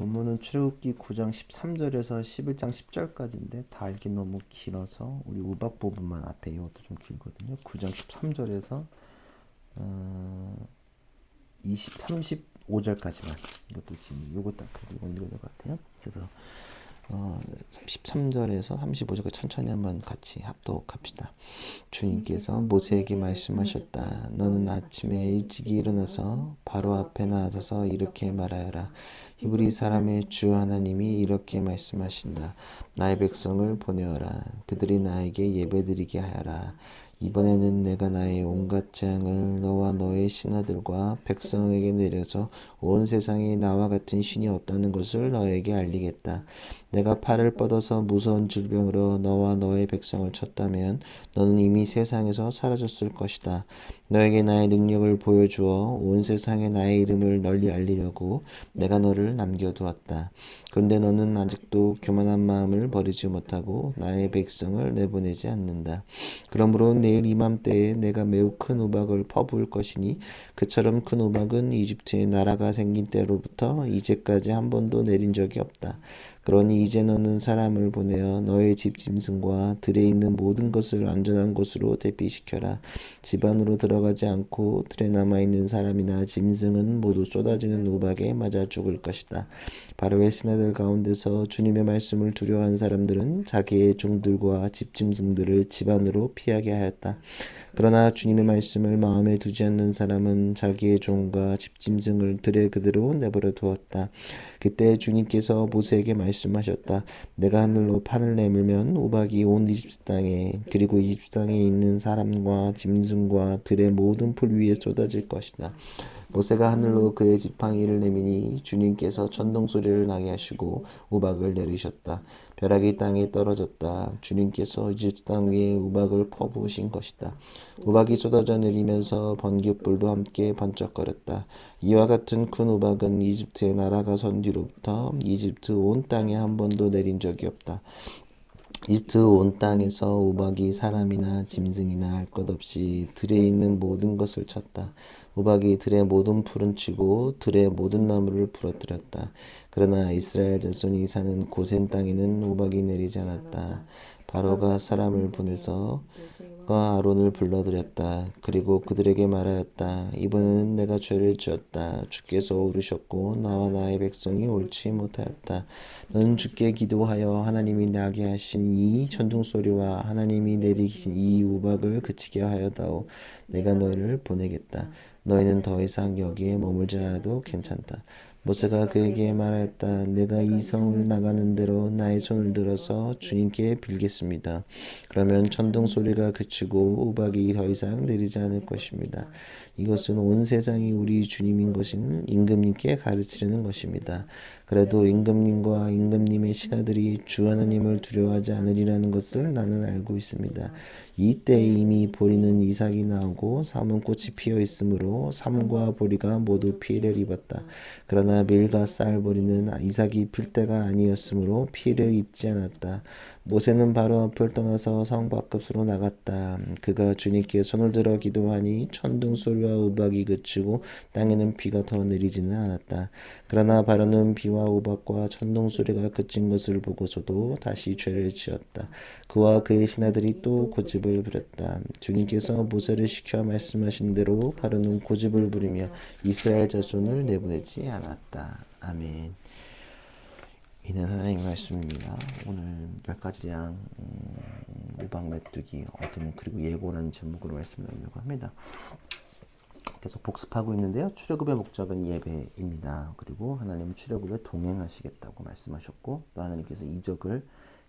본문은 출애굽기 9장 13절에서 11장 10절까지인데 다 읽기 너무 길어서 우리 우박 부분만 앞에 이것도 좀 길거든요. 9장 13절에서 어, 20, 35절까지만 이것도 지금 딱 그리고 읽어야 될 것 같아요. 그래서 어, 13절에서 35절까지 천천히 한번 같이 합독합시다. 주님께서 모세에게 말씀하셨다. 너는 아침에 일찍이 일어나서 바로 앞에 나서서 이렇게 말하여라. 히브리 사람의 주 하나님이 이렇게 말씀하신다. 나의 백성을 보내어라. 그들이 나에게 예배드리게 하여라. 이번에는 내가 나의 온갖 재앙을 너와 너의 신하들과 백성에게 내려서 온 세상에 나와 같은 신이 없다는 것을 너에게 알리겠다. 내가 팔을 뻗어서 무서운 질병으로 너와 너의 백성을 쳤다면 너는 이미 세상에서 사라졌을 것이다. 너에게 나의 능력을 보여주어 온 세상에 나의 이름을 널리 알리려고 내가 너를 남겨두었다. 그런데 너는 아직도 교만한 마음을 버리지 못하고 나의 백성을 내보내지 않는다. 그러므로 내일 이맘때에 내가 매우 큰 우박을 퍼부을 것이니 그처럼 큰 우박은 이집트의 나라가 생긴 때로부터 이제까지 한 번도 내린 적이 없다. 그러니 이제 너는 사람을 보내어 너의 집 짐승과 들에 있는 모든 것을 안전한 곳으로 대피시켜라. 집 안으로 들어가지 않고 들에 남아 있는 사람이나 짐승은 모두 쏟아지는 우박에 맞아 죽을 것이다. 바로의 신하들 가운데서 주님의 말씀을 두려워한 사람들은 자기의 종들과 집 짐승들을 집 안으로 피하게 하였다. 그러나 주님의 말씀을 마음에 두지 않는 사람은 자기의 종과 집 짐승을 들에 그대로 내버려 두었다. 그때 주님께서 모세에게 말씀하셨다. 내가 하늘로 판을 내밀면 우박이 온 이집트 땅에 그리고 이집트 땅에 있는 사람과 짐승과 들의 모든 풀 위에 쏟아질 것이다. 모세가 하늘로 그의 지팡이를 내미니 주님께서 천둥 소리를 나게 하시고 우박을 내리셨다. 벼락이 땅에 떨어졌다. 주님께서 이집트 땅 위에 우박을 퍼부으신 것이다. 우박이 쏟아져 내리면서 번개불도 함께 번쩍거렸다. 이와 같은 큰 우박은 이집트의 나라가 선 뒤로부터 이집트 온 땅에 한 번도 내린 적이 없다. 이집트 온 땅에서 우박이 사람이나 짐승이나 할 것 없이 들에 있는 모든 것을 쳤다. 우박이 들의 모든 풀은 치고 들의 모든 나무를 부러뜨렸다. 그러나 이스라엘 자손이 사는 고센 땅에는 우박이 내리지 않았다. 바로가 사람을 보내서 과 아론을 불러들였다. 그리고 그들에게 말하였다. 이번에는 내가 죄를 지었다. 주께서 오르셨고 나와 나의 백성이 옳지 못하였다. 너는 주께 기도하여 하나님이 나게 하신 이 천둥 소리와 하나님이 내리신 이 우박을 그치게 하여다오. 내가 너를 보내겠다. 너희는 더 이상 여기에 머물지 않아도 괜찮다. 모세가 그에게 말하였다. 내가 이 성을 나가는 대로 나의 손을 들어서 주님께 빌겠습니다. 그러면 천둥 소리가 그치고 우박이 더 이상 내리지 않을 것입니다. 이것은 온 세상이 우리 주님인 것인 임금님께 가르치려는 것입니다. 그래도 임금님과 임금님의 신하들이 주 하나님을 두려워하지 않으리라는 것을 나는 알고 있습니다. 이때 이미 보리는 이삭이 나오고 삼은 꽃이 피어 있으므로 삼과 보리가 모두 피해를 입었다. 그러나 밀과 쌀 보리는 이삭이 필 때가 아니었으므로 피해를 입지 않았다. 모세는 바로 앞을 떠나서 성 밖으로 나갔다. 그가 주님께 손을 들어 기도하니 천둥 소리와 우박이 그치고 땅에는 비가 더 내리지는 않았다. 그러나 바로는 비와 우박과 천둥 소리가 그친 것을 보고서도 다시 죄를 지었다. 그와 그의 신하들이 또 고집을 부렸다. 주님께서 모세를 시켜 말씀하신 대로 바로는 고집을 부리며 이스라엘 자손을 내보내지 않았다. 아멘. 이는 하나님의 말씀입니다. 오늘 몇 가지 양 음, 우박 메뚜기 어둠 그리고 예고라는 제목으로 말씀 나누려고 합니다. 계속 복습하고 있는데요. 출애굽의 목적은 예배입니다. 그리고 하나님은 출애굽에 동행하시겠다고 말씀하셨고 또 하나님께서 이적을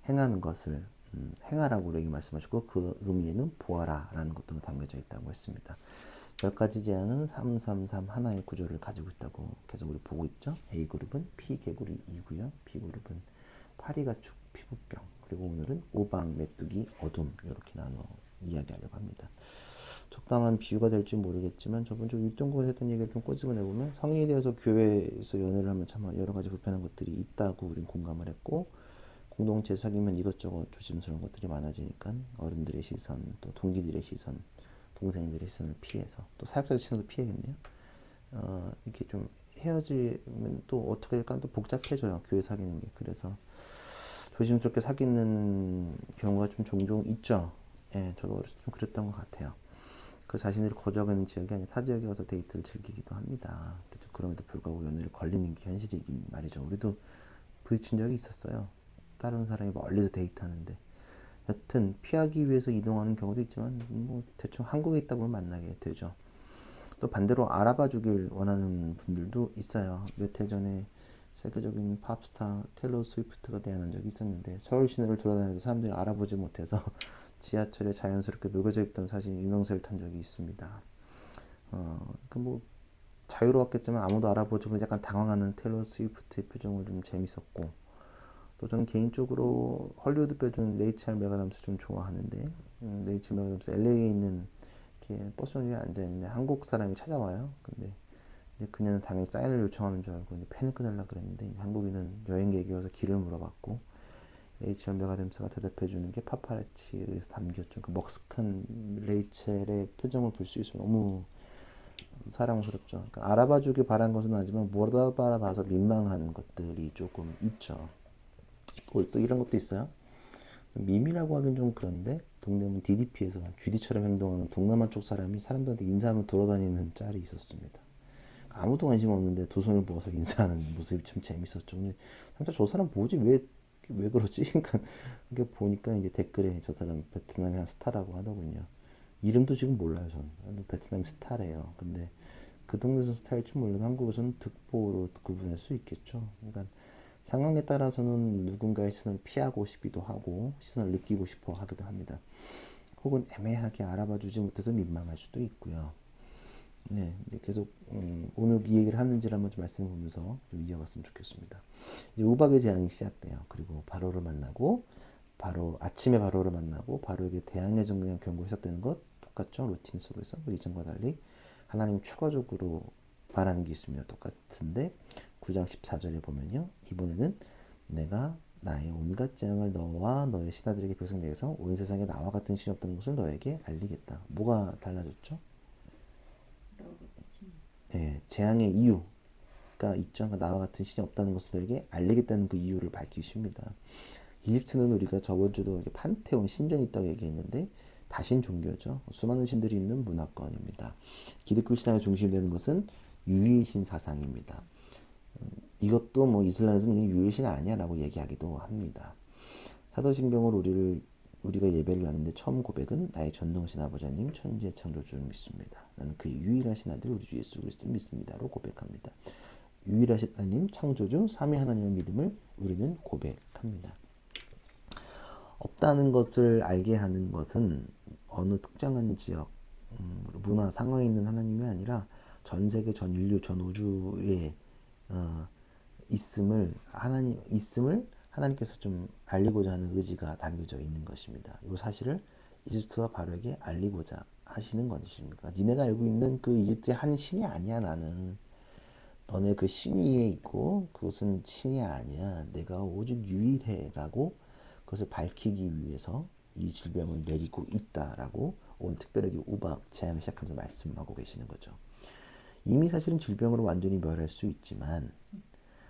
행하는 것을 음, 행하라고 우리에게 말씀하셨고 그 의미에는 보아라라는 것도 담겨져 있다고 했습니다. 열 가지 제안은 333 하나의 구조를 가지고 있다고 계속 우리 보고 있죠. A 그룹은 피 개구리 2고요. B 그룹은 파리 가축 피부병 그리고 오늘은 우박 메뚜기 어둠 이렇게 나눠 이야기하려고 합니다. 적당한 비유가 될지 모르겠지만 저번 주 윗동국에서 했던 얘기를 좀 꼬집어내 보면 성인이 되어서 교회에서 연애를 하면 참 여러 가지 불편한 것들이 있다고 우린 공감을 했고 공동체 사귀면 이것저것 조심스러운 것들이 많아지니까 어른들의 시선 또 동기들의 시선 동생들의 시선을 피해서 또 사역자 시선도 피해겠네요. 어, 이렇게 좀 헤어지면 또 어떻게 될까 또 복잡해져요. 교회 사귀는 게. 그래서 조심스럽게 사귀는 경우가 좀 종종 있죠. 예, 저도 어렸을 때 좀 그랬던 것 같아요. 그 자신들이 거주하고 있는 지역이 아니라 타 지역에 가서 데이트를 즐기기도 합니다. 그럼에도 불구하고 연애를 걸리는 게 현실이긴 말이죠. 우리도 부딪힌 적이 있었어요. 다른 사람이 멀리서 데이트하는데 여튼 피하기 위해서 이동하는 경우도 있지만 뭐 대충 한국에 있다 보면 만나게 되죠. 또 반대로 알아봐 주길 원하는 분들도 있어요. 몇 해 전에 세계적인 팝스타 테일러 스위프트가 대안한 적이 있었는데 서울 시내를 돌아다니면서 사람들이 알아보지 못해서 지하철에 자연스럽게 녹여져 있던 사진 유명세를 탄 적이 있습니다. 어, 그뭐 자유로웠겠지만 아무도 알아보지 못해 약간 당황하는 테일러 스위프트의 표정을 좀 재밌었고 또 저는 개인적으로 헐리우드 배우 중 레이첼 메가담스 좀 좋아하는데 음, 레이첼 메가담스 LA에 있는 이렇게 버스 정류장에 앉아 있는데 한국 사람이 찾아와요. 근데 이제 그녀는 당연히 사인을 요청하는 줄 알고 이제 펜을 끊으려 그랬는데 한국인은 여행객이어서 길을 물어봤고 레이첼 메가담스가 대답해 주는 게 파파라치에 의해서 담겼죠. 그 먹스큰 레이첼의 표정을 볼 수 있어 너무 사랑스럽죠. 그러니까 알아봐 주길 바란 것은 아니지만 못 알아봐서 민망한 것들이 조금 있죠. 또, 또 이런 것도 있어요. 밈이라고 하긴 좀 그런데 동대문 DDP에서 GD처럼 행동하는 동남아 쪽 사람이 사람들한테 인사하면 돌아다니는 짤이 있었습니다. 아무도 관심 없는데 두 손을 모아서 인사하는 모습이 참 재밌었죠. 근데 진짜 저 사람 뭐지 왜 왜 그러지? 그러니까 보니까 이제 댓글에 저 사람 베트남의 한 스타라고 하더군요. 이름도 지금 몰라요 전. 근데 베트남 스타래요. 근데 그 동네에서 스타일 줄 몰라도 한국에서는 득보로 구분할 수 있겠죠. 그러니까 상황에 따라서는 누군가의 시선을 피하고 싶기도 하고 시선을 느끼고 싶어 하기도 합니다. 혹은 애매하게 알아봐 주지 못해서 민망할 수도 있고요. 네, 계속 음, 오늘 이 얘기를 하는지를 한번 좀 말씀해 보면서 좀 이어갔으면 좋겠습니다. 이제 우박의 제안이 시작돼요. 그리고 바로를 만나고 바로 아침에 바로를 만나고 바로에게 대항해 정령 경고 시작되는 것 똑같죠? 루틴 속에서 그 이전과 달리 하나님 추가적으로 말하는 게 있습니다. 똑같은데 9장 14절에 보면요. 이번에는 내가 나의 온갖 재앙을 너와 너의 신하들에게 내에서 온 세상에 나와 같은 신이 없다는 것을 너에게 알리겠다. 뭐가 달라졌죠? 예, 재앙의 이유가 있죠. 그러니까 나와 같은 신이 없다는 것을 너에게 알리겠다는 그 이유를 밝히십니다. 이집트는 우리가 저번 주도 판테온 신전이 있다고 얘기했는데 다신 종교죠. 수많은 신들이 있는 문화권입니다. 기독교 신앙의 중심이 되는 것은 유일신 사상입니다. 음, 이것도 뭐 이슬람에서는 이게 유일신 아니야라고 얘기하기도 합니다. 사도신경을 우리를 우리가 예배를 하는데 처음 고백은 나의 전능신 아버지님 천지의 창조주를 믿습니다. 나는 그의 유일하신 아들 우리 주 예수 그리스도를 믿습니다로 고백합니다. 유일하신 하나님 창조주 삼위 하나님의 믿음을 우리는 고백합니다. 없다는 것을 알게 하는 것은 어느 특정한 지역 음, 문화 상황에 있는 하나님이 아니라 전 세계 전 인류 전 우주에 어, 있음을 하나님 있음을 하나님께서 좀 알리고자 하는 의지가 담겨져 있는 것입니다. 이 사실을 이집트와 바로에게 알리고자 하시는 것이십니까? 니네가 알고 있는 그 이집트의 한 신이 아니야 나는. 너네 그 신 위에 있고 그것은 신이 아니야. 내가 오직 유일해라고 그것을 밝히기 위해서 이 질병을 내리고 있다라고 오늘 특별하게 우박 제안을 시작하면서 말씀하고 계시는 거죠. 이미 사실은 질병으로 완전히 멸할 수 있지만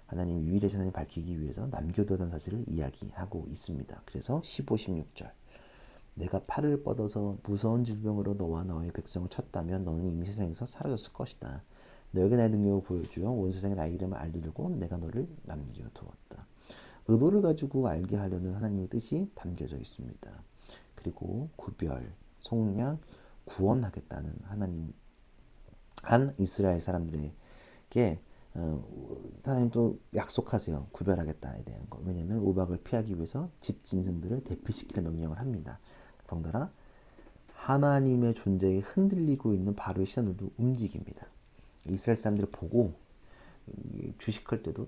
하나님 유일의 하나님 밝히기 위해서 남겨두던 사실을 이야기하고 있습니다. 그래서 15, 16절 내가 팔을 뻗어서 무서운 질병으로 너와 너의 백성을 쳤다면 너는 이미 세상에서 사라졌을 것이다. 너에게 나의 능력을 보여주어 온 세상에 나의 이름을 알리려고 내가 너를 남겨두었다. 의도를 가지고 알게 하려는 하나님의 뜻이 담겨져 있습니다. 그리고 구별, 속량, 구원하겠다는 하나님 한 이스라엘 사람들에게 어, 하나님도 약속하세요. 구별하겠다에 대한 거. 왜냐하면 우박을 피하기 위해서 집 짐승들을 대피시킬 명령을 합니다. 덩달아 하나님의 존재에 흔들리고 있는 바로의 시선들도 움직입니다. 이스라엘 사람들을 보고 주식할 때도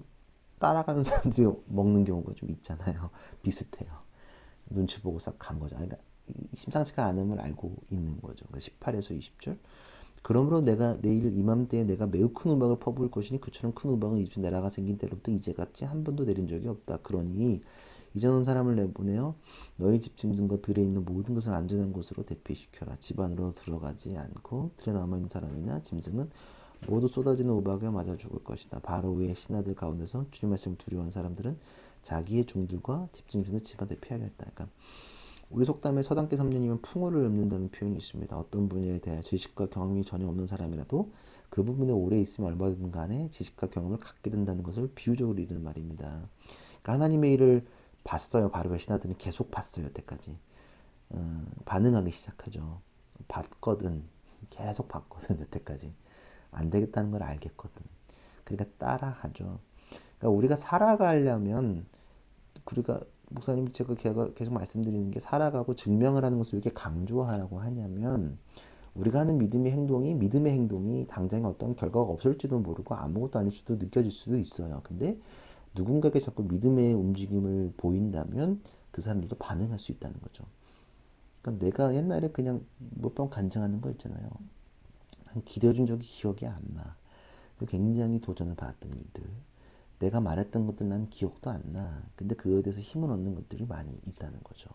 따라가는 사람들이 먹는 경우가 좀 있잖아요. 비슷해요. 눈치 보고 싹 간 거죠. 그러니까 심상치가 않음을 알고 있는 거죠. 18에서 20절. 그러므로 내가 내일 이맘때에 내가 매우 큰 우박을 퍼부을 것이니 그처럼 큰 우박은 이집트 나라가 생긴 때로부터 이제같이 한 번도 내린 적이 없다. 그러니 이제 온 사람을 내보내어 너희 집 짐승과 들에 있는 모든 것을 안전한 곳으로 대피시켜라. 집 안으로 들어가지 않고 들에 남아있는 사람이나 짐승은 모두 쏟아지는 우박에 맞아 죽을 것이다. 바로 위의 신하들 가운데서 주님 말씀을 두려워하는 사람들은 자기의 종들과 집중신을 집안에 피하겠다. 그러니까 우리 속담에 서당계 3년이면 풍어를 읊는다는 표현이 있습니다. 어떤 분야에 대해 지식과 경험이 전혀 없는 사람이라도 그 부분에 오래 있으면 얼마든 간에 지식과 경험을 갖게 된다는 것을 비유적으로 이르는 말입니다. 그러니까 하나님의 일을 봤어요. 바로 신하들은 계속 봤어요. 여태까지. 어, 반응하기 시작하죠. 봤거든. 계속 봤거든. 여태까지. 안 되겠다는 걸 알겠거든. 그러니까 따라하죠. 그러니까 우리가 살아가려면 우리가 목사님 제가 계속 말씀드리는 게 살아가고 증명을 하는 것을 왜 이렇게 강조하라고 하냐면 우리가 하는 믿음의 행동이 믿음의 행동이 당장에 어떤 결과가 없을지도 모르고 아무것도 아닐 수도 느껴질 수도 있어요. 근데 누군가에게 자꾸 믿음의 움직임을 보인다면 그 사람들도 반응할 수 있다는 거죠. 그러니까 내가 옛날에 그냥 몇 번 간증하는 거 있잖아요. 난 기대어준 적이 기억이 안 나. 굉장히 도전을 받았던 일들. 내가 말했던 것들 난 기억도 안 나. 근데 그거에 대해서 힘을 얻는 것들이 많이 있다는 거죠.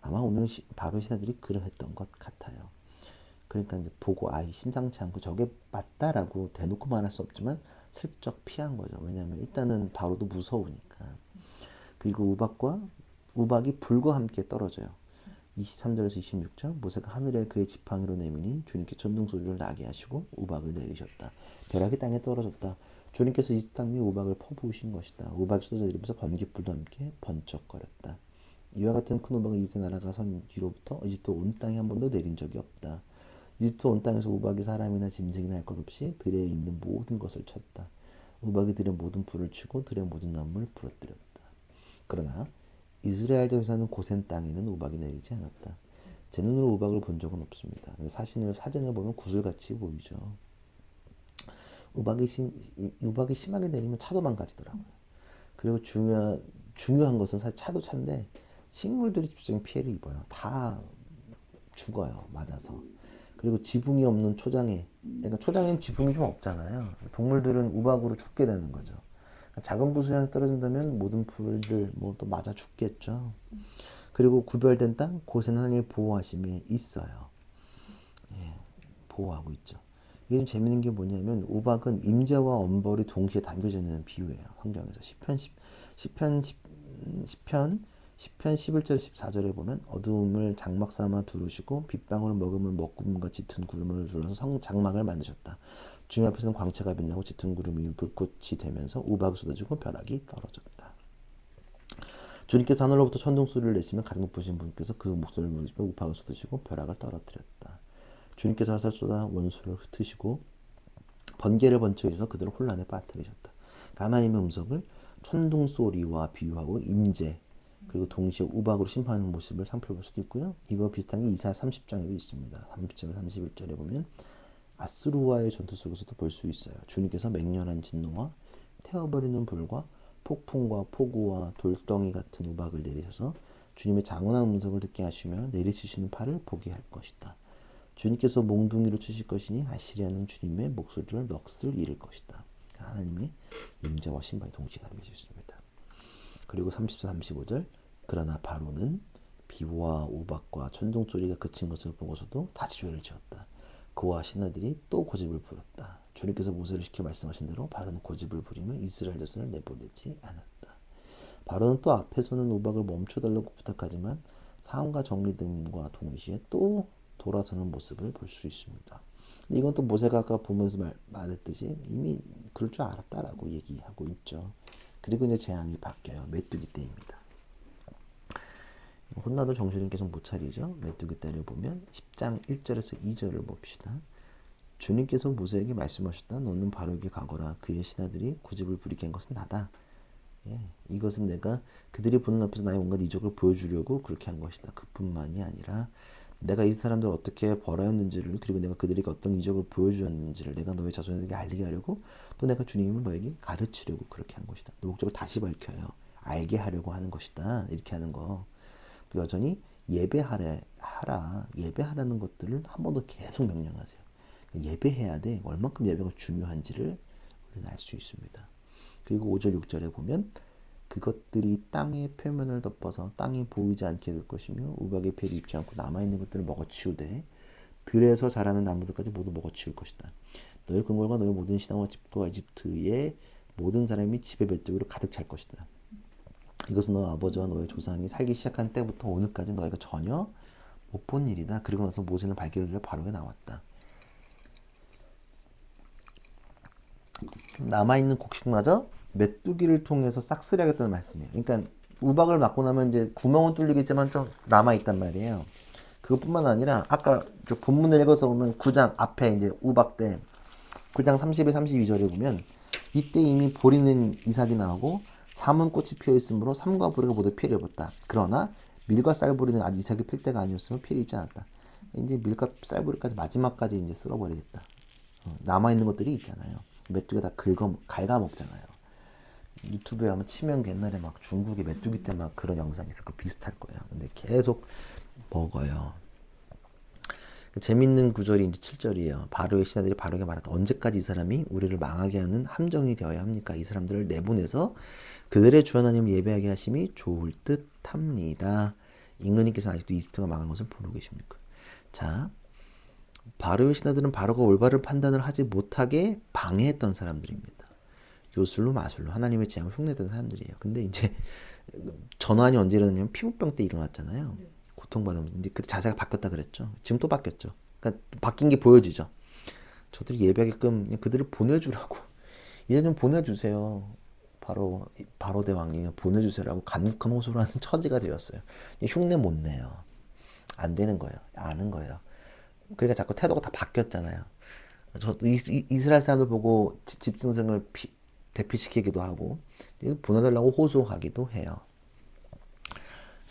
아마 오늘 시, 바로 신하들이 그러했던 것 같아요. 그러니까 이제 보고 아, 심상치 않고 저게 맞다라고 대놓고 말할 수 없지만 슬쩍 피한 거죠. 왜냐하면 일단은 바로도 무서우니까. 그리고 우박과 우박이 불과 함께 떨어져요. 23절에서 26절 모세가 하늘에 그의 지팡이로 내미니 주님께 전등 소리를 나게 하시고 우박을 내리셨다. 벼락이 땅에 떨어졌다. 주님께서 이땅 위에 우박을 퍼부으신 것이다. 우박이 쏟아져 내리면서 번개불도 함께 번쩍거렸다. 이와 같은 큰 우박은 이집트 나라가 선 뒤로부터 이집트 온 땅에 한 번도 내린 적이 없다. 이집트 온 땅에서 우박이 사람이나 짐승이나 할 것 없이 들에 있는 모든 것을 쳤다. 우박이 들의 모든 불을 치고 들의 모든 나무를 부러뜨렸다. 그러나 이스라엘도 사는 고센 땅에는 우박이 내리지 않았다. 제 눈으로 우박을 본 적은 없습니다. 사진을 사진을 보면 구슬같이 보이죠. 우박이 심, 우박이 심하게 내리면 차도 망가지더라고요. 그리고 중요 중요한 것은 사실 차도 차인데 식물들이 집중적인 피해를 입어요. 다 죽어요. 맞아서. 그리고 지붕이 없는 초장에, 그러니까 초장엔 지붕이 좀 없잖아요. 동물들은 우박으로 죽게 되는 거죠. 그러니까 작은 부수량이 떨어진다면 모든 풀들 뭐 또 맞아 죽겠죠. 그리고 구별된 땅, 곳에는 하나님의 보호하심이 있어요. 예, 보호하고 있죠. 이게 좀 재밌는 게 뭐냐면 우박은 임재와 엄벌이 동시에 담겨져 있는 비유예요. 성경에서 10편 10, 10편 10, 10편 10편 11절 14절에 보면 어두움을 장막 삼아 두르시고 빗방울을 먹으면 먹구름과 짙은 구름을 둘러서 성 장막을 만드셨다. 주님 앞에서는 광채가 빛나고 짙은 구름이 불꽃이 되면서 우박이 쏟아지고 벼락이 떨어졌다. 주님께서 하늘로부터 천둥 소리를 내시면 가장 높으신 분께서 그 목소리를 부르시며 우박을 쏟으시고 벼락을 떨어뜨렸다. 주님께서 쏟아 원수를 흩으시고 번개를 번쩍이셔서 그들을 혼란에 빠뜨리셨다. 하나님의 음성을 천둥 소리와 비유하고 임재 그리고 동시에 우박으로 심판하는 모습을 살펴볼 수도 있고요. 이거 비슷한 게 이사 30장에도 있습니다. 30절 31절에 보면 아스루와의 전투 속에서도 볼 수 있어요. 주님께서 맹렬한 진노와 태워버리는 불과 폭풍과 폭우와 돌덩이 같은 우박을 내리셔서 주님의 장원한 음성을 듣게 하시며 내리치시는 팔을 보게 할 것이다. 주님께서 몽둥이를 치실 것이니 아시리아는 주님의 목소리를 넋을 잃을 것이다. 하나님의 임재와 신발이 동시에 담겨져 있습니다. 그리고 34, 35절 그러나 바로는 비와 우박과 천둥 소리가 그친 것을 보고서도 다시 죄를 지었다. 그와 신하들이 또 고집을 부렸다. 주님께서 모세를 시켜 말씀하신 대로 바로는 고집을 부리며 이스라엘 자손을 내보내지 않았다. 바로는 또 앞에서는 우박을 멈춰달라고 부탁하지만 상황과 정리됨과 동시에 또 돌아서는 모습을 볼 수 있습니다. 이건 또 모세가 아까 보면서 말, 말했듯이 이미 그럴 줄 알았다라고 얘기하고 있죠. 그리고 이제 재앙이 바뀌어요. 메뚜기 때입니다. 혼나도 정신을 계속 못 차리죠. 메뚜기 때를 보면 10장 1절에서 2절을 봅시다. 주님께서 모세에게 말씀하셨다. 너는 바로에게 가거라. 그의 신하들이 고집을 부리게 한 것은 나다. 예, 이것은 내가 그들이 보는 앞에서 나의 온갖 이적을 보여주려고 그렇게 한 것이다. 그뿐만이 아니라 내가 이 사람들 을 어떻게 벌하였는지를 그리고 내가 그들에게 어떤 이적을 보여주었는지를 내가 너의 자손에게 알리게 하려고 또 내가 주님을 너에게 가르치려고 그렇게 한 것이다. 목적을 다시 밝혀요. 알게 하려고 하는 것이다. 이렇게 하는 거. 여전히 예배하래 하라 예배하라는 것들을 한 번 더 계속 명령하세요. 예배해야 돼. 얼만큼 예배가 중요한지를 우리는 알 수 있습니다. 그리고 5절 6절에 보면 그것들이 땅의 표면을 덮어서 땅이 보이지 않게 될 것이며 우박의 벨이 입지 않고 남아있는 것들을 먹어치우되 들에서 자라는 나무들까지 모두 먹어치울 것이다. 너의 근골과 너의 모든 신앙과 집과 이집트의 모든 사람이 집의 메뚜기로 가득 찰 것이다. 이것은 너 아버지와 너의 조상이 살기 시작한 때부터 오늘까지 너희가 전혀 못 본 일이다. 그리고 나서 모세는 발길을 들여 바로에 나왔다. 남아있는 곡식마저 메뚜기를 통해서 싹쓸이 하겠다는 말씀이에요. 그러니까 우박을 맞고 나면 이제 구멍은 뚫리겠지만 좀 남아있단 말이에요. 그것뿐만 아니라 아까 저 본문을 읽어서 보면 9장 앞에 이제 우박 때 9장 31, 32절에 보면 이때 이미 보리는 이삭이 나오고 사문꽃이 피어 있으므로 삼과 보리가 모두 피를 입었다. 그러나 밀과 쌀보리는 아직 이삭이 필 때가 아니었으므로 피를 입지 않았다. 이제 밀과 쌀보리까지 마지막까지 이제 쓸어버리겠다. 어, 남아 있는 것들이 있잖아요. 메뚜기가 다 긁어, 갉아 먹잖아요. 유튜브에 한번 치면 옛날에 막 중국의 메뚜기 때 막 그런 영상이 있어. 그 비슷할 거예요. 근데 계속 먹어요. 재밌는 구절이 이제 7절이에요. 바로의 신하들이 바로에게 말했다. 언제까지 이 사람이 우리를 망하게 하는 함정이 되어야 합니까? 이 사람들을 내보내서 그들의 주 하나님을 예배하게 하심이 좋을 듯 합니다. 임금님께서 아직도 이집트가 망한 것을 보고 계십니까? 자, 바로의 신하들은 바로가 올바른 판단을 하지 못하게 방해했던 사람들입니다. 요술로 마술로 하나님의 재앙을 흉내던 사람들이에요. 근데 이제 전환이 언제 일어났냐면 피부병 때 일어났잖아요. 고통받으면서 이제 그때 자세가 바뀌었다 그랬죠. 지금 또 바뀌었죠. 그러니까 바뀐 게 보여지죠. 저들이 예배하게끔 그들을 보내주라고 이제 좀 보내주세요. 바로 바로 대왕님이 보내주세요라고 간곡한 호소를 하는 처지가 되었어요. 흉내 못 내요. 안 되는 거예요. 아는 거예요. 그러니까 자꾸 태도가 다 바뀌었잖아요. 저 이- 이스라엘 사람들 보고 지- 집승성을 피- 대피시키기도 하고 보내달라고 호소하기도 해요.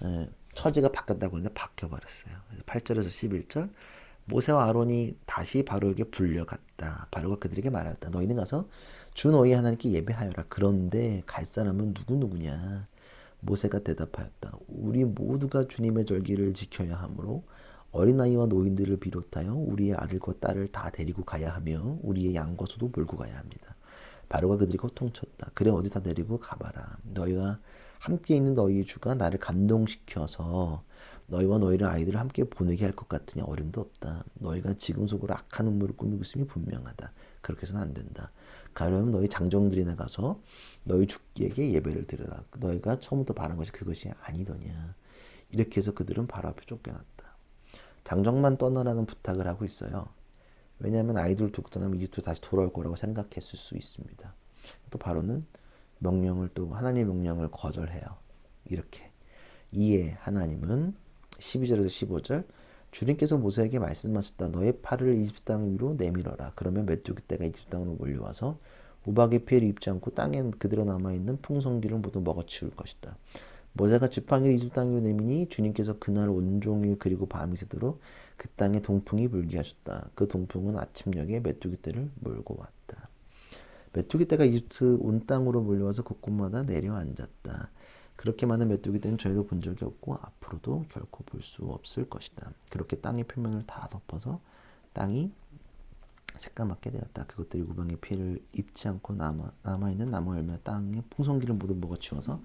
예, 처지가 바뀌었다고 했는데 바뀌어버렸어요. 8절에서 11절 모세와 아론이 다시 바로에게 불려갔다. 바로가 그들에게 말하였다. 너희는 가서 주 너희 하나님께 예배하여라. 그런데 갈 사람은 누구누구냐? 모세가 대답하였다. 우리 모두가 주님의 절기를 지켜야 하므로 어린아이와 노인들을 비롯하여 우리의 아들과 딸을 다 데리고 가야 하며 우리의 양과 소도 몰고 가야 합니다. 바로가 그들이 고통쳤다. 그래 어디 다 데리고 가봐라. 너희가 함께 있는 너희의 주가 나를 감동시켜서 너희와 너희의 아이들을 함께 보내게 할 것 같으니 어림도 없다. 너희가 지금 속으로 악한 음모를 꾸미고 있음이 분명하다. 그렇게 해서는 안 된다. 가려면 너희 장정들이 나가서 너희 주께에게 예배를 드려라. 너희가 처음부터 바란 것이 그것이 아니더냐. 이렇게 해서 그들은 바로 앞에 쫓겨났다. 장정만 떠나라는 부탁을 하고 있어요. 왜냐하면 아이들 두고 떠나면 이집트 다시 돌아올 거라고 생각했을 수 있습니다. 또 바로는 명령을 또 하나님의 명령을 거절해요. 이렇게 이에 하나님은 12절에서 15절 주님께서 모세에게 말씀하셨다. 너의 팔을 이집트 땅 위로 내밀어라. 그러면 메뚜기 떼가 이집트 땅으로 몰려와서 우박의 피해를 입지 않고 땅에 그대로 남아있는 풍성기를 모두 먹어치울 것이다. 모세가 지팡이를 이집트 땅 위로 내미니 주님께서 그날 온종일 그리고 밤이 새도록 그 땅에 동풍이 불게 하셨다. 그 동풍은 아침녘에 메뚜기 떼를 몰고 왔다. 메뚜기 떼가 이집트 온 땅으로 몰려와서 곳곳마다 내려앉았다. 그렇게 많은 메뚜기 떼는 저희도 본 적이 없고 앞으로도 결코 볼 수 없을 것이다. 그렇게 땅의 표면을 다 덮어서 땅이 새까맣게 되었다. 그것들이 우방의 피해를 입지 않고 남아, 남아있는 나무 열매 땅의 풍성기를 모두 먹어치워서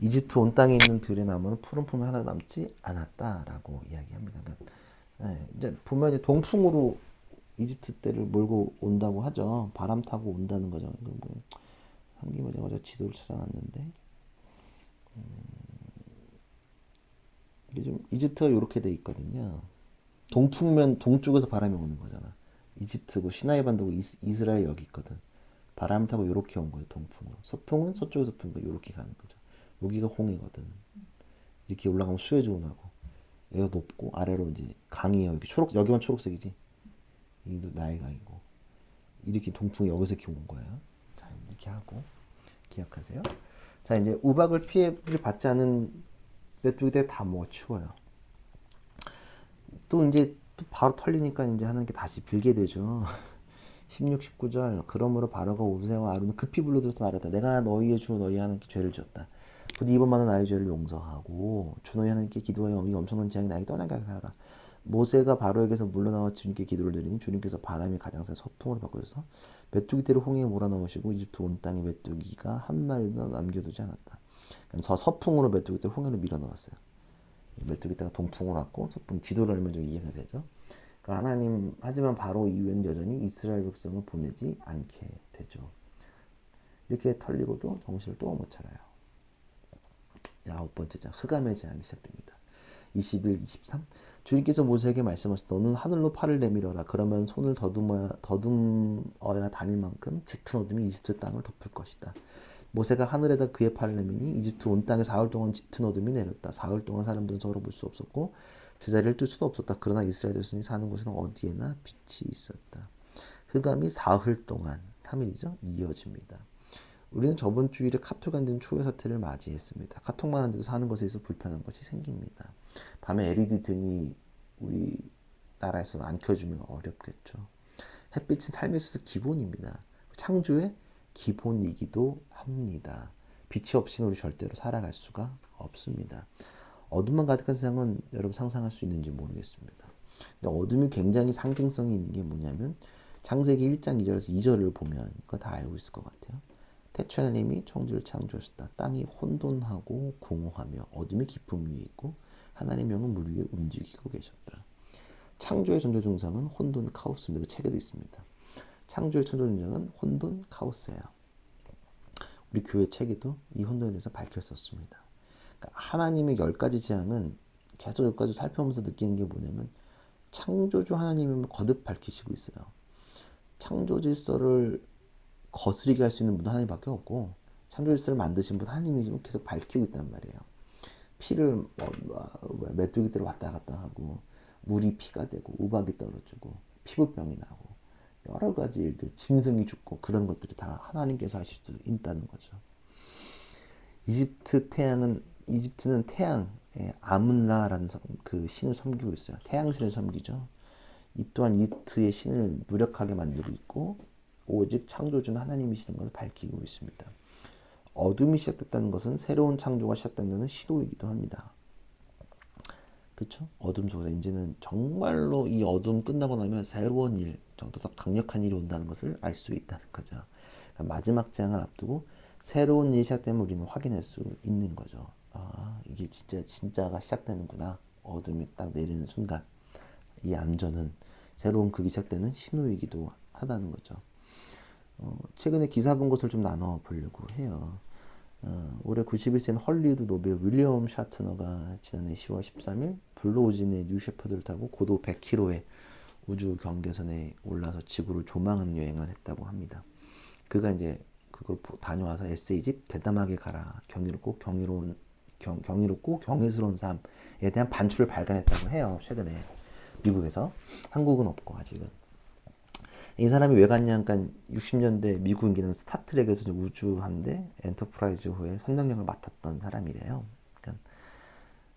이집트 온 땅에 있는 들의 나무는 푸른 품이 하나 남지 않았다라고 이야기합니다. 그러니까 예, 이제 보면 이제 동풍으로 이집트 때를 몰고 온다고 하죠. 바람 타고 온다는 거죠. 그 뭐, 한김에 제가 저 지도를 찾아놨는데 음, 이게 좀 이집트가 이렇게 돼 있거든요. 동풍면 동쪽에서 바람이 오는 거잖아. 이집트고 시나이 반도고 이스, 이스라엘 여기 있거든. 바람 타고 이렇게 온 거예요. 동풍으로. 서풍은 서쪽에서 푼거 이렇게 가는 거죠. 여기가 홍해거든. 이렇게 올라가면 수에즈 운하고 여기가 높고 아래로 이제 강이에요. 이렇게 초록 여기만 초록색이지. 이도 나일강이고 이렇게 동풍이 여기서 이렇게 온 거예요. 자 이렇게 하고 기억하세요. 자 이제 우박을 피해를 받지 않은 메뚜기들 다 먹어 치워요. 또 이제 또 바로 털리니까 이제 하나님께 다시 빌게 되죠. 16, 19절 그러므로 바로가 오세와 아론을 급히 불러들어서 말했다. 내가 너희의 주 너희 하나님께 죄를 지었다. 부디 이번만은 나의 죄를 용서하고 주 너희 하나님께 기도하여 이 엄청난 재앙이 나에게 떠나게 하라. 모세가 바로에게서 물러나와 주님께 기도를 드리니 주님께서 바람이 가장 센 서풍으로 바꾸셔서 메뚜기 떼를 홍해에 몰아넣으시고 이집트 온 땅에 메뚜기가 한 마리도 남겨두지 않았다. 저 서풍으로 메뚜기 떼를 홍해로 밀어넣었어요. 메뚜기 떼가 동풍으로 왔고 서풍 지도를 알면 좀 이해가 되죠. 그러니까 하나님 하지만 바로 이후에는 여전히 이스라엘 백성을 보내지 않게 되죠. 이렇게 털리고도 정신을 또 못 차려요. 아홉 번째 장 흑암의 재앙이 시작됩니다. 21, 23 주님께서 모세에게 말씀하셨다. 너는 하늘로 팔을 내밀어라. 그러면 손을 더듬어야, 더듬어야 다닐 만큼 짙은 어둠이 이집트 땅을 덮을 것이다. 모세가 하늘에다 그의 팔을 내미니 이집트 온 땅에 사흘 동안 짙은 어둠이 내렸다. 사흘 동안 사람들은 서로 볼 수 없었고 제자리를 뜰 수도 없었다. 그러나 이스라엘 자손이 사는 곳에는 어디에나 빛이 있었다. 흑암이 사흘 동안 3일이죠. 이어집니다. 우리는 저번 주일에 카톡 안된 초유 사태를 맞이했습니다. 카톡만 하는데도 사는 것에 있어 불편한 것이 생깁니다. 밤에 LED 등이 우리 나라에서 안 켜주면 어렵겠죠. 햇빛은 삶에 있어서 기본입니다. 창조의 기본이기도 합니다. 빛이 없이는 우리 절대로 살아갈 수가 없습니다. 어둠만 가득한 세상은 여러분 상상할 수 있는지 모르겠습니다. 근데 어둠이 굉장히 상징성이 있는 게 뭐냐면 창세기 1장 2절에서 2절을 보면 그거 다 알고 있을 것 같아요. 태초 하나님이 천지를 창조하셨다. 땅이 혼돈하고 공허하며 어둠이 깊음 위에 있고 하나님 영은 물 위에 움직이고 계셨다. 창조의 전조 증상은 혼돈 카오스입니다. 그 책에도 있습니다. 창조의 천조 증상은 혼돈 카오스예요. 우리 교회 책에도 이 혼돈에 대해서 밝혔었습니다. 그러니까 하나님의 열 가지 재앙은 계속 열 가지 살펴보면서 느끼는 게 뭐냐면 창조주 하나님을 거듭 밝히시고 있어요. 창조 질서를 거스리게 할 수 있는 분은 하나님밖에 없고 창조 질서를 만드신 분 하나님이 계속 밝히고 있단 말이에요. 피를 뭐, 뭐, 메뚜기들을 왔다 갔다 하고 물이 피가 되고 우박이 떨어지고 피부병이 나고 여러 가지 일들 짐승이 죽고 그런 것들이 다 하나님께서 하실 수 있다는 거죠. 이집트 태양은 이집트는 태양의 아문라라는 그 신을 섬기고 있어요. 태양신을 섬기죠. 이 또한 이트의 신을 무력하게 만들고 있고 오직 창조주는 하나님이시는 것을 밝히고 있습니다. 어둠이 시작됐다는 것은 새로운 창조가 시작된다는 시도이기도 합니다. 그렇죠? 어둠 속에서 이제는 정말로 이 어둠 끝나고 나면 새로운 일, 정도 더 강력한 일이 온다는 것을 알 수 있다는 거죠. 그러니까 마지막 재앙을 앞두고 새로운 일이 시작되면 우리는 확인할 수 있는 거죠. 아, 이게 진짜 진짜가 시작되는구나. 어둠이 딱 내리는 순간 이 암전은 새로운 극이 시작되는 신호이기도 하다는 거죠. 어, 최근에 기사 본 것을 좀 나눠 보려고 해요. 어, 올해 91세는 헐리우드 노벨 윌리엄 샤트너가 지난해 10월 13일 블루오진의 뉴셰퍼드를 타고 고도 100km의 우주 경계선에 올라서 지구를 조망하는 여행을 했다고 합니다. 그가 이제 그걸 다녀와서 에세이집 대담하게 가라 경이롭고 경이로운 경, 경이롭고 경외스러운 삶에 대한 반출을 발간했다고 해요. 최근에 미국에서 한국은 없고 아직은 이 사람이 왜 갔냐 그러니까 60년대 미국 인기는 스타트랙에서 우주한데 엔터프라이즈 후에 선장령을 맡았던 사람이래요. 그러니까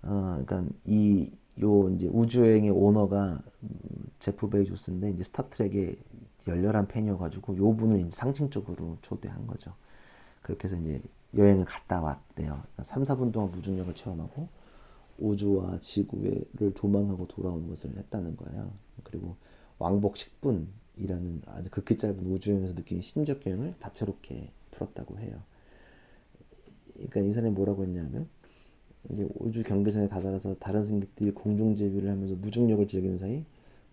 어 그러니까 이 요 이제 우주여행의 오너가 제프 베이조스인데 이제 스타트랙의 열렬한 팬이어가지고 요 분을 이제 상징적으로 초대한 거죠. 그렇게 해서 이제 여행을 갔다 왔대요. 3, 4분 동안 무중력을 체험하고 우주와 지구를 조망하고 돌아오는 것을 했다는 거예요. 그리고 왕복 10분 이라는 아주 극히 짧은 우주여행에서 느낀 심적 여행을 다채롭게 풀었다고 해요. 그러니까 이 사람이 뭐라고 했냐면 이제 우주 경계선에 다다라서 다른 승객들이 공중 제비를 하면서 무중력을 즐기는 사이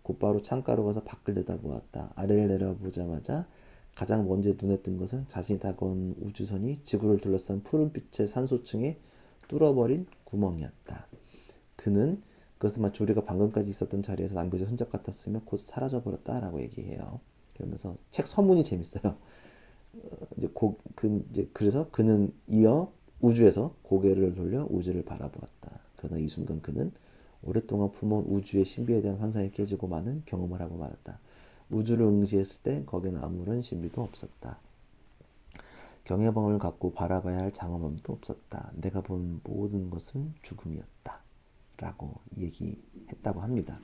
곧바로 창가로 가서 밖을 내다보았다. 아래를 내려보자마자 가장 먼저 눈에 뜬 것은 자신이 다가온 우주선이 지구를 둘러싼 푸른빛의 산소층에 뚫어버린 구멍이었다. 그는 그것은 마치 우리가 방금까지 있었던 자리에서 남겨진 흔적 같았으며 곧 사라져 버렸다라고 얘기해요. 그러면서 책 서문이 재밌어요. 어, 이제 고, 그, 이제 그래서 그는 이어 우주에서 고개를 돌려 우주를 바라보았다. 그러나 이 순간 그는 오랫동안 품어온 우주의 신비에 대한 환상이 깨지고 많은 경험을 하고 말았다. 우주를 응시했을 때 거기는 아무런 신비도 없었다. 경외방을 갖고 바라봐야 할 장엄함도 없었다. 내가 본 모든 것은 죽음이었다. 라고 얘기했다고 합니다.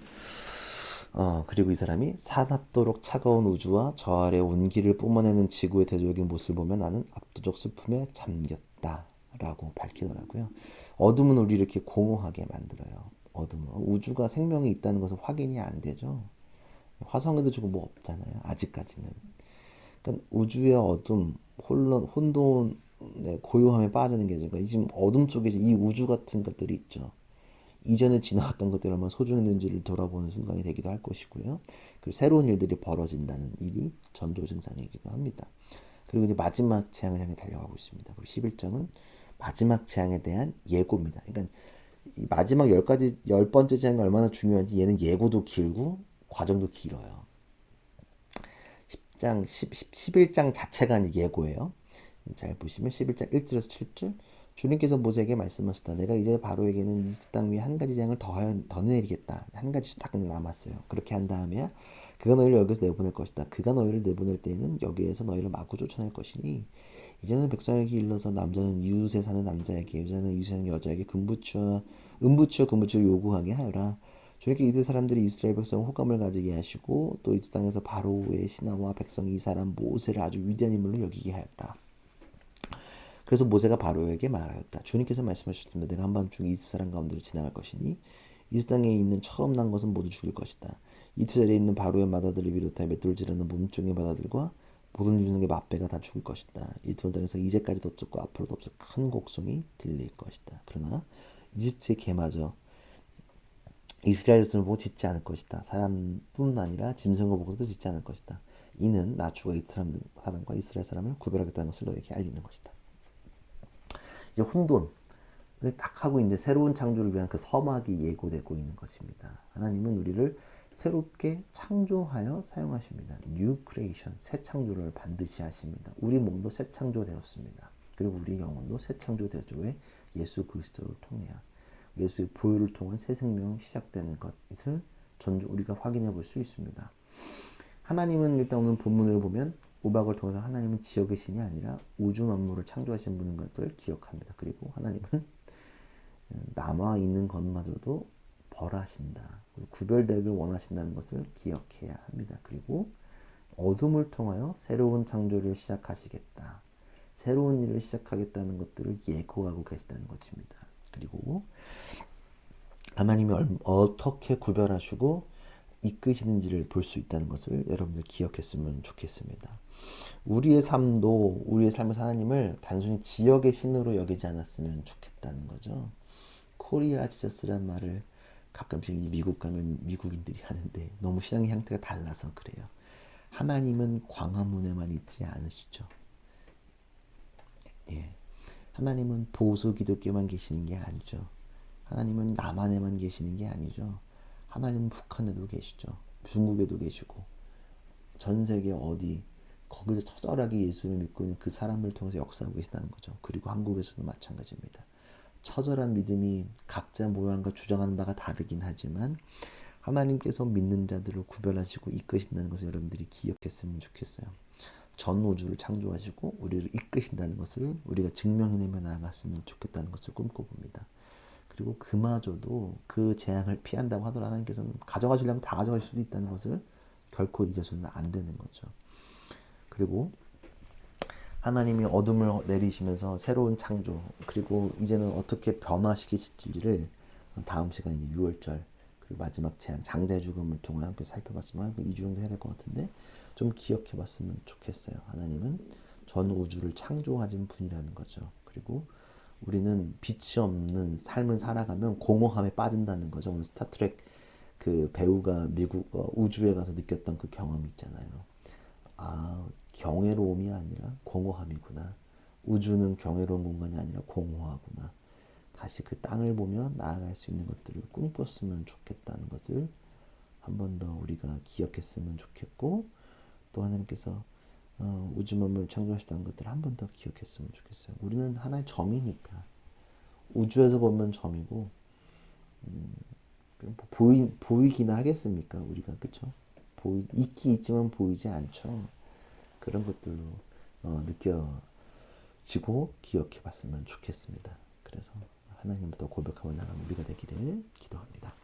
어, 그리고 이 사람이 사납도록 차가운 우주와 저 아래 온기를 뿜어내는 지구의 대조적인 모습을 보면 나는 압도적 슬픔에 잠겼다. 라고 밝히더라고요. 어둠은 우리 이렇게 공허하게 만들어요. 어둠은. 우주가 생명이 있다는 것은 확인이 안 되죠. 화성에도 주고 뭐 없잖아요. 아직까지는. 그러니까 우주의 어둠, 혼돈, 혼돈, 네, 고요함에 빠지는 게 지금 어둠 속에 이 우주 같은 것들이 있죠. 이전에 지나왔던 것들이 얼마나 소중했는지를 돌아보는 순간이 되기도 할 것이고요. 그리고 새로운 일들이 벌어진다는 일이 전조 증상이기도 합니다. 그리고 이제 마지막 재앙을 향해 달려가고 있습니다. 그리고 11장은 마지막 재앙에 대한 예고입니다. 그러니까 이 마지막 열 가지 열 번째 재앙이 얼마나 중요한지 얘는 예고도 길고 과정도 길어요. 10장 10, 11장 자체가 예고예요. 잘 보시면 11장 1절에서 7절 주님께서 모세에게 말씀하셨다. 내가 이제 바로에게는 이땅 위에 한 가지 재앙을 더, 더 내리겠다. 한 가지 딱 남았어요. 그렇게 한 다음에 그가 너희를 여기서 내보낼 것이다. 그가 너희를 내보낼 때에는 여기에서 너희를 마구 쫓아낼 것이니 이제는 백성에게 일러서 남자는 이웃에 사는 남자에게 여자는 이웃에 사는 여자에게 금부치와 은부치와 금부치를 요구하게 하여라. 주님께 이스라엘 사람들이 이스라엘 백성 호감을 가지게 하시고 또이 땅에서 바로의 신하와 백성이 이 사람 모세를 아주 위대한 인물로 여기게 하였다. 그래서 모세가 바로에게 말하였다. 주님께서 말씀하셨습니다. 내가 한밤중 이집 사람 가운데로 지나갈 것이니 이 땅에 있는 처음 난 것은 모두 죽일 것이다. 자리에 있는 바로의 마다들을 비롯하여 맷돌질하는 몸종의 마다들과 모든 짐승의 맛배가 다 죽을 것이다. 이두 땅에서 이제까지도 없었고 앞으로도 없을 큰 곡성이 들릴 것이다. 그러나 이집트의 개마저 이스라엘에서는 보고 짓지 않을 것이다. 사람뿐 아니라 짐승을 보고도 짓지 않을 것이다. 이는 나주가 이 사람, 사람과 이스라엘 사람을 구별하겠다는 것을 너에게 알리는 것이다. 이제 혼돈을 딱 하고 이제 새로운 창조를 위한 그 서막이 예고되고 있는 것입니다. 하나님은 우리를 새롭게 창조하여 사용하십니다. New Creation, 새 창조를 반드시 하십니다. 우리 몸도 새 창조되었습니다. 그리고 우리 영혼도 새 창조되었죠. 왜? 예수 그리스도를 통해야. 예수의 보혈을 통한 새 생명 시작되는 것을 전주 우리가 확인해 볼 수 있습니다. 하나님은 일단 오늘 본문을 보면 우박을 통해서 하나님은 지역의 신이 아니라 우주 만물을 창조하신 분인 것을 기억합니다. 그리고 하나님은 남아 있는 것마저도 벌하신다. 구별되길 원하신다는 것을 기억해야 합니다. 그리고 어둠을 통하여 새로운 창조를 시작하시겠다. 새로운 일을 시작하겠다는 것들을 예고하고 계시다는 것입니다. 그리고 하나님이 어떻게 구별하시고 이끄시는지를 볼 수 있다는 것을 여러분들 기억했으면 좋겠습니다. 우리의 삶도 우리의 삶에서 하나님을 단순히 지역의 신으로 여기지 않았으면 좋겠다는 거죠. 코리아 지저스란 말을 가끔씩 미국 가면 미국인들이 하는데 너무 신앙의 형태가 달라서 그래요. 하나님은 광화문에만 있지 않으시죠. 예. 하나님은 보수 기독교만 계시는 게 아니죠. 하나님은 남한에만 계시는 게 아니죠. 하나님은 북한에도 계시죠. 중국에도 계시고 전 세계 어디 거기서 처절하게 예수를 믿고 있는 그 사람을 통해서 역사하고 계시다는 거죠. 그리고 한국에서도 마찬가지입니다. 처절한 믿음이 각자 모양과 주장하는 바가 다르긴 하지만 하나님께서 믿는 자들을 구별하시고 이끄신다는 것을 여러분들이 기억했으면 좋겠어요. 전 우주를 창조하시고 우리를 이끄신다는 것을 우리가 증명해내며 나아갔으면 좋겠다는 것을 꿈꿔봅니다. 그리고 그마저도 그 재앙을 피한다고 하더라도 하나님께서는 가져가시려면 다 가져갈 수도 있다는 것을 결코 잊어서는 안 되는 거죠. 그리고 하나님이 어둠을 내리시면서 새로운 창조 그리고 이제는 어떻게 변화시키실지를 다음 시간 이제 6월절 그리고 마지막 제한 장자의 죽음을 통해 함께 살펴봤으면 한 2주 정도 해야 될 것 같은데 좀 기억해 봤으면 좋겠어요. 하나님은 전 우주를 창조하신 분이라는 거죠. 그리고 우리는 빛이 없는 삶을 살아가면 공허함에 빠진다는 거죠. 오늘 스타트랙 그 배우가 미국 어, 우주에 가서 느꼈던 그 경험 있잖아요. 아, 경외로움이 아니라 공허함이구나. 우주는 경외로운 공간이 아니라 공허하구나. 다시 그 땅을 보며 나아갈 수 있는 것들을 꿈꿨으면 좋겠다는 것을 한 번 더 우리가 기억했으면 좋겠고 또 하나님께서 어, 우주 만물을 창조하시다는 것들을 한 번 더 기억했으면 좋겠어요. 우리는 하나의 점이니까 우주에서 보면 점이고 음, 뭐 보이 보이기나 하겠습니까? 우리가 그렇죠? 보이 있기 있지만 보이지 않죠. 그런 것들로 어, 느껴지고 기억해 봤으면 좋겠습니다. 그래서 하나님부터 고백하고 나가는 우리가 되기를 기도합니다.